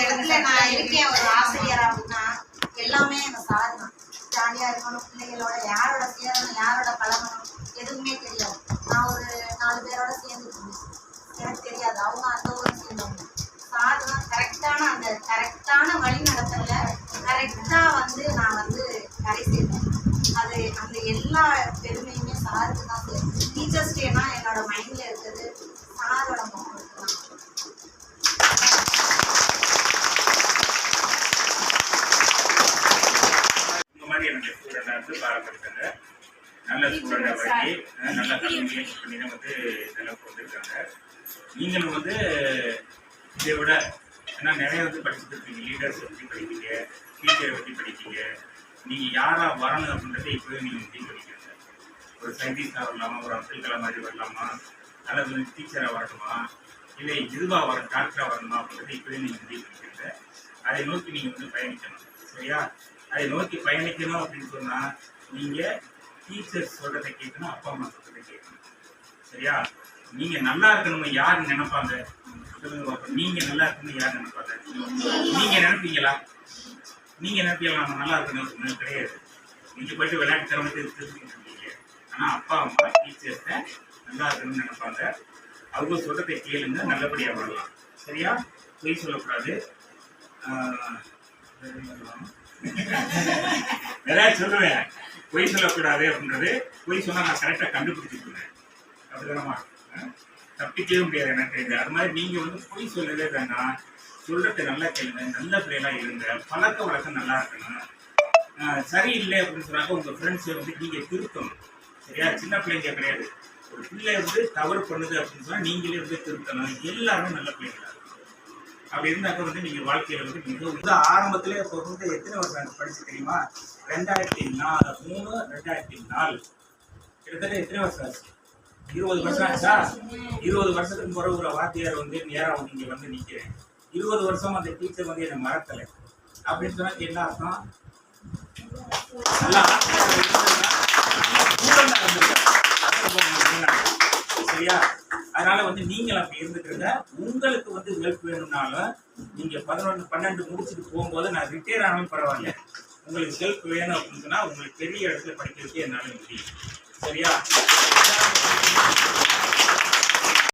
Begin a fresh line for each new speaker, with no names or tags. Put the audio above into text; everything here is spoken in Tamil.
இடத்துல நான் இருக்கேன் ஒரு ஆசிரியர் அப்படின்னா எல்லாமே எங்க சார் தான் ஜாலியா இருக்கணும் பிள்ளைகளோட யாரோட சேரணும் யாரோட பழகணும் எதுவுமே தெரியாது நான் ஒரு நாலு பேரோட சேர்ந்துருக்கேன் எனக்கு தெரியாது அவங்க அந்த ஊரை சேர்ந்தவங்க சார் தான் கரெக்டான அந்த கரெக்டான வழி நடத்தல கரெக்டாக வந்து நான் வந்து கரை சேர்ந்தேன் அது அந்த எல்லா பெருமையுமே சாருக்கு தான் டீச்சர்ஸ் டேனா என்னோட மைண்டில் இருக்குது சாரோட முகம் தான்
இந்த மாதிரி எனக்கு ஸ்டூடெண்டாக வந்து பாராட்டிருக்காங்க நல்ல ஸ்டூடெண்டாக வழங்கி நல்ல முயற்சி பண்ணி தான் வந்து நிலவுக்கு வந்திருக்காங்க நீங்களும் வந்து இதை விட ஏன்னா நிறைய வந்து படிச்சுட்டு இருக்கீங்க லீடர்ஸ் பற்றி படிப்பீங்க டீச்சரை பற்றி படிப்பீங்க. நீங்கள் யாராக வரணும் அப்படின்றத இப்போவே நீங்கள் முடிவு பண்ணிக்கிறீங்க ஒரு சயின்டிஸ்டாக வரலாமா ஒரு அப்துல் கலாம் மாதிரி வரலாமா அல்லது வந்து டீச்சராக வரணுமா இல்லை இதுவாக வர டாக்டராக வரணுமா அப்படின்றத இப்போவே நீங்கள் முடிவு பண்ணிக்கிறீங்க அதை நோக்கி நீங்கள் வந்து பயணிக்கணும். சரியா? அதை நோக்கி பயணிக்கணும் அப்படின்னு சொன்னால் நீங்கள் டீச்சர்ஸ் சொல்கிறத கேட்கணும் அப்பா அம்மா சொல்கிறத கேட்கணும். சரியா? நீங்கள் நல்லா இருக்கணும் யார் நினைப்பாங்க? சொல்லுங்க நீங்கள் நல்லா இருக்கணும்னு யார் நினைப்பாங்க? நீங்கள் நினைப்பீங்களா? நீங்கள் நினைப்பீங்களா? நம்ம நல்லா இருக்கணும் கிடையாது. நீங்கள் போயிட்டு விளையாட்டு திறமை தெரிஞ்சுக்கிட்டு இருக்கீங்க. ஆனால் அப்பா அம்மா டீச்சர்ஸை நல்லா இருக்கணும்னு நினைப்பாங்க. அவங்க சொல்கிறத கேளுங்க நல்லபடியாக வரலாம். சரியா? பொய் சொல்லக்கூடாது. ஏதாவது சொல்லுவேன். பொய் சொல்லக்கூடாது அப்படின்றது. பொய் சொன்னா நான் கரெக்டாக கண்டுபிடிச்சிருவேன் அப்படிதானமா தப்பிக்கவே முடியாது எனக்கு இது. அது மாதிரி நீங்க வந்து பொய் சொல்லவே வேண்டாம். சொல்கிறது நல்லா கேளுங்க. நல்ல பிள்ளைகளா இருங்க. பழக்க வழக்கம் நல்லா இருக்கணும். சரியில்லை அப்படின்னு சொன்னாக்க உங்க ஃப்ரெண்ட்ஸை வந்து நீங்க திருத்தணும். சரியா? சின்ன பிள்ளைங்க கிடையாது. ஒரு பிள்ளை வந்து தவறு பண்ணுது அப்படின்னு சொன்னா நீங்களே வந்து திருத்தணும். எல்லாருமே நல்ல பிள்ளைங்களா? இருக்கும் அப்படி இருந்தாக்க வந்து நீங்க வாழ்க்கையில வந்து மிகவும் வந்து ஆரம்பத்துல இப்போ வந்து எத்தனை வருஷம் படிச்சு தெரியுமா? ரெண்டாயிரத்தி நாலு மூணு ரெண்டாயிரத்தி நாலு. கிட்டத்தட்ட எத்தனை வருஷம் ஆச்சு? இருபது வருஷம் ஆச்சா? இருபது வருஷத்துக்கு பிறகு ஒரு வாத்தியார் வந்து நேரா வந்து இங்க வந்து நிக்கிறேன். இருபது வருஷம் அந்த டீச்சர் வந்து என்னை மறக்கலை. அப்படின்னு சொன்னா என்ன அர்த்தம்? நல்லா வந்து நீங்கள் அப்படி இருந்துக்கிறத உங்களுக்கு வந்து ஹெல்ப் வேணும்னாலும் நீங்கள் பதினொன்று பன்னெண்டு முடிச்சுட்டு போகும்போது நான் ரிட்டையர் ஆனாலும் பரவாயில்ல. உங்களுக்கு ஹெல்ப் வேணும் அப்படின்னு சொன்னால் உங்களுக்கு பெரிய இடத்துல படிக்கிறதுக்கு என்னால் முடியும் சரியா?